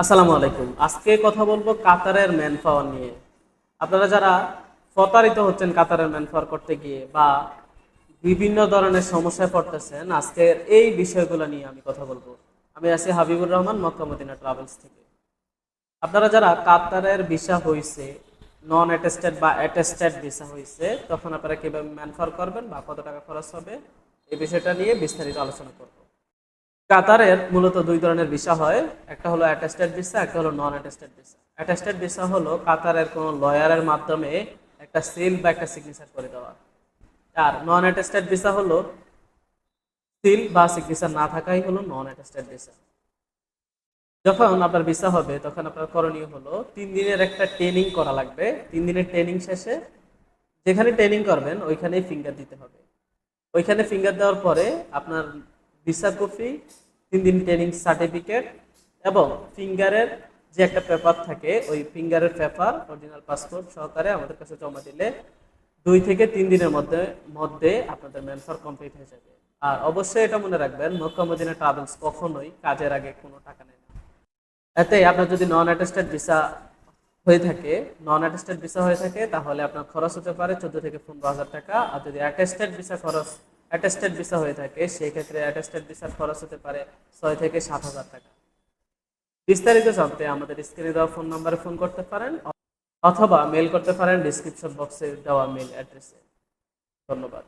আসসালামু আলাইকুম। আজকে কথা বলব কাতারের ম্যান পাওয়ার নিয়ে। আপনারা যারা প্রতারিত হচ্ছেন কাতারের ম্যান পাওয়ার করতে গিয়ে বা বিভিন্ন ধরনের সমস্যায় পড়তেছেন, আজকের এই বিষয়গুলো নিয়ে আমি কথা বলব। আমি আছি হাবিবুর রহমান, মক্কা মদিনা ট্রাভেলস থেকে। আপনারা যারা কাতারের ভিসা হয়েছে নন অ্যাটেস্টেড বা অ্যাটেস্টেড ভিসা হয়েছে তখন আপনারা কীভাবে ম্যানফার করবেন বা কত টাকা খরচ হবে, এই বিষয়টা নিয়ে বিস্তারিত আলোচনা করব। কাতারের মূলত দুই ধরনের ভিসা হয়। একটা হলো অ্যাটেস্টেড ভিসা, একটা হলো non attested visa. Attested visa হলো কাতারের কোনো লয়ারের মাধ্যমে একটা সিল বা একটা সিগনেচার করে দেওয়া। আর নন অ্যাটেস্টেড ভিসা হলো সিল বা সিগনেচার না থাকাই হলো নন অ্যাটেস্টেড ভিসা। যখন আপনার ভিসা হবে, তখন আপনার করণীয় হলো তিন দিনের একটা ট্রেনিং করা লাগবে। তিন দিনের ট্রেনিং শেষে যেখানে ট্রেনিং করবেন, ওইখানেই ফিঙ্গার দিতে হবে। ওইখানে ফিঙ্গার দেওয়ার পরে আপনার ভিসা কপি তিন দিন ট্রেনিং সার্টিফিকেট এবং ফিঙ্গারের যে একটা পেপার থাকে, ওই ফিঙ্গারের পেপার অরিজিনাল পাসপোর্ট সহকারে আমাদের কাছে জমা দিলে দুই থেকে তিন দিনের মধ্যে মধ্যে আপনাদের ম্যানফার কমপ্লিট হয়ে যাবে। আর অবশ্যই এটা মনে রাখবেন, মক্কা মদিনা ট্রাভেলস কখনোই কাজের আগে কোনো টাকা নেয় না। এতে আপনার যদি নন অ্যাটেস্টেড ভিসা হয়ে থাকে নন অ্যাটেস্টেড ভিসা হয়ে থাকে, তাহলে আপনার খরচ হতে পারে চোদ্দ থেকে পনেরো হাজার টাকা। আর যদি অ্যাটেস্টেড ভিসা খরচ অ্যাটেস্টেড ভিসা হয়ে থাকে, সেই ক্ষেত্রে অ্যাটেস্টেড ভিসার খরচ হতে পারে ছয় থেকে সাত হাজার টাকা। বিস্তারিত জানতে আমাদের স্ক্রিনে দেওয়া ফোন নম্বরে ফোন করতে পারেন, অথবা মেল করতে পারেন ডিসক্রিপশন বক্সে দেওয়া মেল অ্যাড্রেসে ধন্যবাদ।